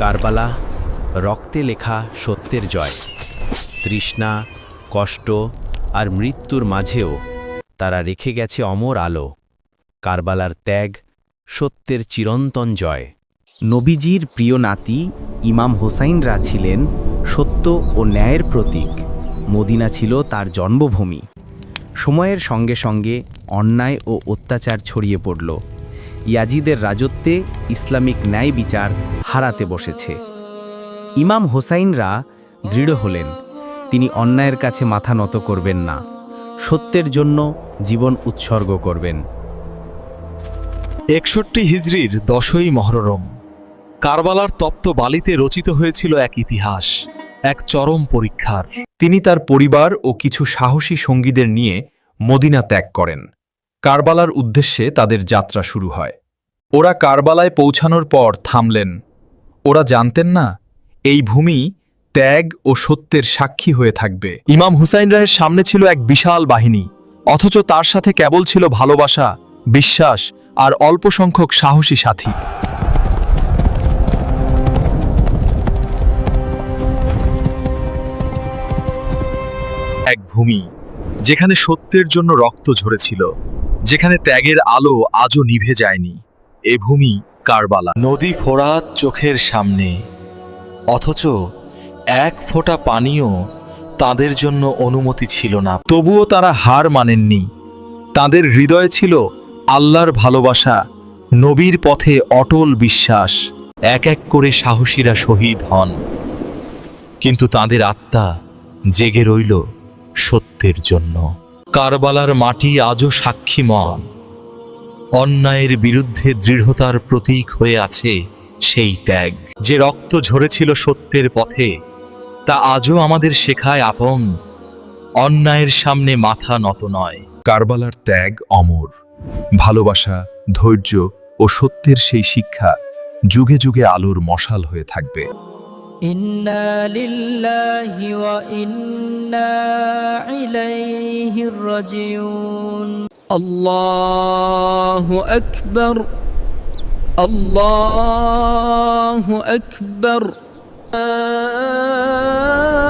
কারবালা, রক্তে লেখা সত্যের জয়। তৃষ্ণা, কষ্ট আর মৃত্যুর মাঝেও তারা রেখে গেছে অমর আলো। কারবালার ত্যাগ, সত্যের চিরন্তন জয়। নবীজির প্রিয় নাতি ইমাম হোসাইনরা ছিলেন সত্য ও ন্যায়ের প্রতীক। মদিনা ছিল তার জন্মভূমি। সময়ের সঙ্গে সঙ্গে অন্যায় ও অত্যাচার ছড়িয়ে পড়ল। ইয়াজিদের রাজত্বে ইসলামিক ন্যায় বিচার হারাতে বসেছে। ইমাম হোসাইনরা দৃঢ় হলেন তিনি অন্যায়ের কাছে মাথা নত করবেন না সত্যের জন্য জীবন উৎসর্গ করবেন। একষট্টি হিজরির দশই মহরম কারবালার তপ্ত বালিতে রচিত হয়েছিল এক ইতিহাস এক চরম পরীক্ষার। তিনি তার পরিবার ও কিছু সাহসী সঙ্গীদের নিয়ে মদিনা ত্যাগ করেন। কারবালার উদ্দেশ্যে তাদের যাত্রা শুরু হয়। ওরা কারবালায় পৌঁছানোর পর থামলেন। ওরা জানতেন না, এই ভূমি ত্যাগ ও সত্যের সাক্ষী হয়ে থাকবে। ইমাম হুসাইন রায়ের সামনে ছিল এক বিশাল বাহিনী, অথচ তার সাথে কেবল ছিল ভালোবাসা, বিশ্বাস আর অল্প সংখ্যক সাহসী সাথী। এক ভূমি, যেখানে সত্যের জন্য রক্ত ঝরেছিল। যেখানে ত্যাগের আলো আজও নিভে যায়নি। এ ভূমি কারবালা। নদী ফোরাত চোখের সামনে, অথচ এক ফোঁটা পানীয় তাদের জন্য অনুমতি ছিল না। তবুও তারা হার মানেননি। তাদের হৃদয়ে ছিল আল্লাহর ভালোবাসা, নবীর পথে অটল বিশ্বাস, এক এক করে সাহসীরা শহীদ হন। কিন্তু তাদের আত্মা জেগে রইল সত্যের জন্য। কারবালার মাটি আজও সাক্ষী মন অন্যায়ের বিরুদ্ধে দৃঢ়তার প্রতীক হয়ে আছে সেই ত্যাগ। যে রক্ত ঝরেছিল সত্যের পথে তা আজও আমাদের শেখায় আপন। অন্যায়ের সামনে মাথা নত নয়। কারবালার ত্যাগ অমর। ভালোবাসা ধৈর্য ও সত্যের সেই শিক্ষা যুগে যুগে আলোর মশাল হয়ে থাকবে। ইন্না লিল্লাহি ওয়া ইন্না ইলাইহি راجعون الله أكبر. الله أكبر. لا